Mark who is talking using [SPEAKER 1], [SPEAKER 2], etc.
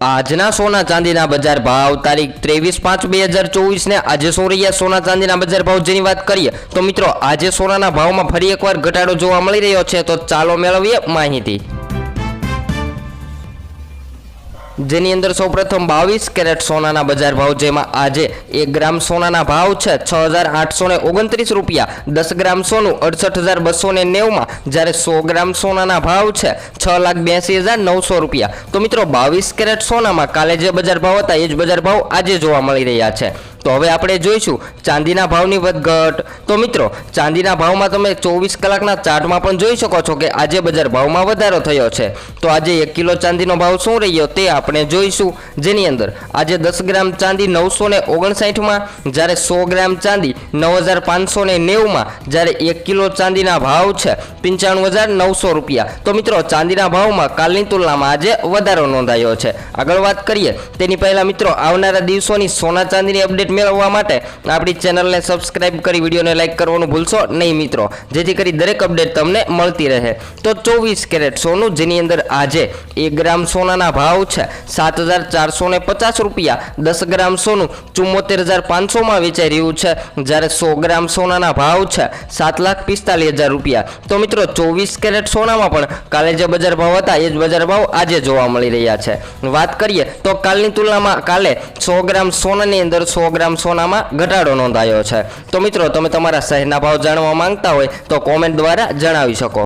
[SPEAKER 1] આજના સોના ચાંદીના બજાર ભાવ તારીખ ત્રેવીસ પાંચ બે હજાર ચોવીસને આજે શું રહ્યા સોના ચાંદીના બજાર ભાવ જેની વાત કરીએ, તો મિત્રો આજે સોનાના ભાવમાં ફરી એકવાર ઘટાડો જોવા મળી રહ્યો છે, તો ચાલો મેળવીએ માહિતી. જેની અંદર સૌપ્રથમ બાવીસ કેરેટ સોનાના બજાર ભાવ, જેમાં આજે એક ગ્રામ સોનાના ભાવ છે છ હજાર આઠસો ને ઓગણત્રીસ રૂપિયા, દસ ગ્રામ સોનું અડસઠ હજાર બસો ને નેવમાં જ્યારે સો ગ્રામ સોનાના ભાવ છે છ લાખ બ્યાસી હજાર નવસો રૂપિયા. તો મિત્રો, બાવીસ કેરેટ સોનામાં કાલે જે બજાર ભાવ હતા, એ જ બજાર ભાવ આજે જોવા મળી રહ્યા છે. તો હવે આપણે જોઈશું ચાંદીના ભાવની વધઘટ. તો મિત્રો, ચાંદીના ભાવમાં તમે ચોવીસ કલાકના ચાર્ટમાં પણ જોઈ શકો છો કે આજે બજાર ભાવમાં વધારો થયો છે. તો આજે એક કિલો ચાંદીનો ભાવ શું રહ્યો તે આપણે જોઈશું. જેની અંદર આજે દસ ગ્રામ ચાંદી નવસો ને ઓગણસાઠમાં, જ્યારે સો ગ્રામ ચાંદી નવ હજાર પાંચસો ને નેવુંમાં, જ્યારે એક કિલો ચાંદીના ભાવ છે પંચાણું હજાર નવસો રૂપિયા. તો મિત્રો, ચાંદીના ભાવમાં કાલની તુલનામાં આજે વધારો નોંધાયો છે. આગળ વાત કરીએ, તેની પહેલાં મિત્રો, આવનારા દિવસોની સોના ચાંદીની અપડેટ મેળવવા માટે આપણી ચેનલને સબસ્ક્રાઇબ કરી વિડીયોને લાઇક કરવાનું ભૂલશો નહીં મિત્રો. જેથી કરી દરેક અપડેટ તમને મળતી રહે. તો ચોવીસ કેરેટ સોનું, જેની અંદર આજે એક ગ્રામ સોનાના ભાવ છે સાત હજાર ચારસો પચાસ રૂપિયા, દસ ગ્રામ સોનું ચુમ્મોતેર હજાર પાંચસોમાં વેચાઈ રહ્યું છે. જ્યારે સો ગ્રામ સોનાના ભાવ છે સાત લાખ પિસ્તાલીસ હજાર રૂપિયા. તો મિત્રો, ચોવીસ કેરેટ સોનામાં પણ કાલે જે બજાર ભાવ હતા, એ જ બજાર ભાવ આજે જોવા મળી રહ્યા છે. વાત કરીએ તો કાલની તુલનામાં કાલે સો ગ્રામ સોનાની અંદર સો ગ્રામ સોનામાં ઘટાડો નોંધાયો છે. તો મિત્રો, તમે તમારા શહેરના ભાવ જાણવા માંગતા હોય તો કોમેન્ટ દ્વારા જણાવી શકો.